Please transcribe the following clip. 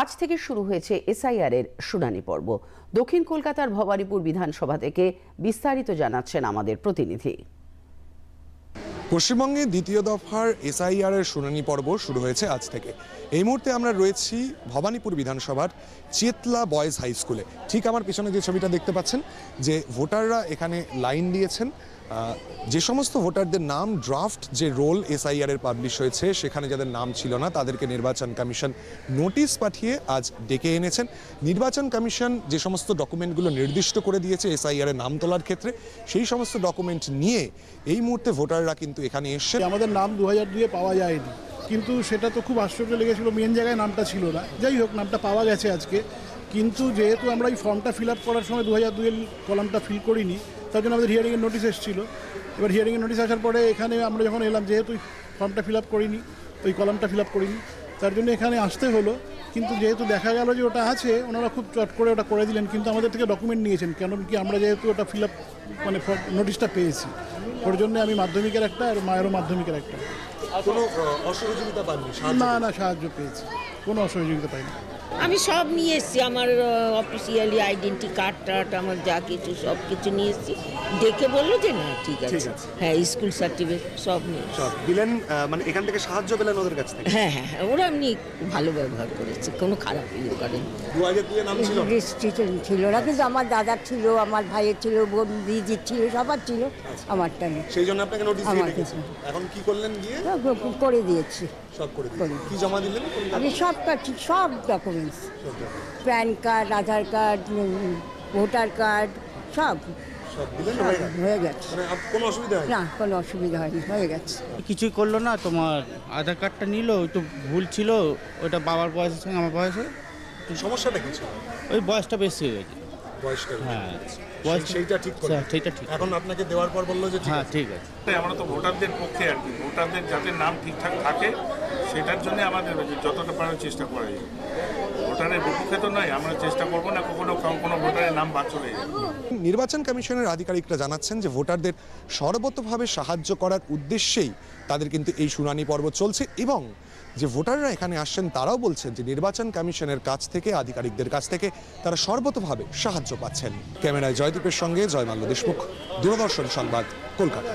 আজ থেকে শুরু হয়েছে এসআইআর এর শুনানি পর্ব। দক্ষিণ কলকাতার ভবানীপুর বিধানসভা থেকে বিস্তারিত জানাচ্ছেন আমাদের প্রতিনিধি। পশ্চিমবঙ্গে দ্বিতীয় দফার এসআইআর এর শুনানি পর্ব শুরু হয়েছে আজ থেকে। এই মুহূর্তে আমরা রয়েছি ভবানীপুর বিধানসভার চেতলা বয়েজ হাই স্কুলে। ঠিক আমার পিছনে যে ছবিটা দেখতে পাচ্ছেন, যে ভোটাররা এখানে লাইন দিয়েছেন যে সমস্ত ভোটারদের নাম ড্রাফট যে রোল এসআইআর এর পাবলিশ হয়েছে, সেখানে যাদের নাম ছিল না, তাদেরকে নির্বাচন কমিশন নোটিশ পাঠিয়ে আজ ডেকে এনেছেন। নির্বাচন কমিশন যে সমস্ত ডকুমেন্টগুলো নির্দিষ্ট করে দিয়েছে এসআইআর নাম তোলার ক্ষেত্রে, সেই সমস্ত ডকুমেন্ট নিয়ে এই মুহূর্তে ভোটাররা কিন্তু এখানে এসছেন। আমাদের নাম দু হাজার দুয়ে পাওয়া যায়নি, কিন্তু সেটা তো খুব আশ্চর্য লেগেছিল মেন জায়গায় নামটা ছিল না। যাই হোক, নামটা পাওয়া গেছে আজকে। কিন্তু যেহেতু আমরা এই ফর্মটা ফিল আপ করার সময় দু হাজার দুয়ের কলামটা ফিল করিনি তার জন্য আমাদের হিয়ারিংয়ের নোটিশ এসেছিল। এবার হিয়ারিংয়ের নোটিশ আসার পরে এখানে আমরা যখন এলাম যেহেতু ফর্মটা ফিল আপ করিনি তো এই কলামটা ফিল আপ করিনি তার জন্য এখানে আসতে হলো। কিন্তু যেহেতু দেখা গেল যে ওটা আছে ওনারা খুব চট করে ওটা করে দিলেন কিন্তু আমাদের থেকে ডকুমেন্ট নিয়েছেন কেন কি আমরা যেহেতু ওটা ফিল আপ মানে নোটিশটা পেয়েছি। ওর জন্য আমি মাধ্যমিকের একটা আর মায়েরও মাধ্যমিকের একটা। কোনো অসহযোগিতা পাননি না না সাহায্য পেয়েছি। কোনো অসহযোগিতা পাইনি। আমি সব নিয়ে এসেছি আমার অফিসিয়ালি আইডেন্টি কার্ড টার্ড আমার যা কিছু সব কিছু নিয়ে এসেছি। দেখে বলল যে না ঠিক আছে। হ্যাঁ স্কুল সার্টিফিকেট সব নিয়ে সব দিলেন মানে এখান থেকে সাহায্য পেলেন ওদের কাছ থেকে? হ্যাঁ হ্যাঁ হ্যাঁ ওরা এমনি ভালো ব্যবহার করেছে কোনো খারাপ ইয়ে করেন ছিল? রেজিস্ট্রেশন ছিল না কিন্তু আমার দাদার ছিল আমার ভাইয়ের ছিল বোন দিদির ছিল সবার ছিল আমারটা নেই। সেই জন্য আপনাকে নোটিশ দিয়ে আমার এখন কি করলেন গিয়ে? সব করে দিয়েছি। সব করে দিলেন কি জমা দিলেন? আমি সব কাছি সব documents PAN card Aadhaar card voter card সব। সব সব হয়ে গেছে? হয়ে গেছে। মানে কোনো অসুবিধা হয় না কোনো অসুবিধা হয়নি হয়ে গেছে। কিছুই করল না তোমার আধার কার্ডটা নিল একটু ভুল ছিল ওটা বাবার বয়সের সঙ্গে আমার বয়সে সমস্যাটা কিছু ওই বয়সটা বেশি হয়ে গেছে। বয়সটা হ্যাঁ বয়স সেইটা ঠিক করে। হ্যাঁ, সেইটা ঠিক। এখন আপনাকে দেওয়ার পর বলল যে হ্যাঁ ঠিক আছে। তাই আমরা তো ভোটারদের পক্ষে আর কি। ভোটারদের যাতে নাম ঠিকঠাক থাকে সেটার জন্য আমাদের যতটা পারার চেষ্টা করা যায়। ভোটারের বিপক্ষে তো নয় আমরা চেষ্টা করব না কখনো কোনো ভোটারের নাম বাদ চলে যায় নির্বাচন কমিশনের আধিকারিকরা জানাচ্ছেন যে ভোটারদের সর্বতভাবে সাহায্য করার উদ্দেশ্যেই তাদের কিন্তু এই শুনানি পর্ব চলছে এবং যে ভোটাররা এখানে আসছেন, তারাও বলছেন যে নির্বাচন কমিশনের কাছ থেকে, আধিকারিকদের কাছ থেকে তারা সর্বতভাবে সাহায্য পাচ্ছেন। ক্যামেরায় জয়দীপের সঙ্গে জয়মাল্য দেশমুখ, দূরদর্শন সংবাদ, কলকাতা।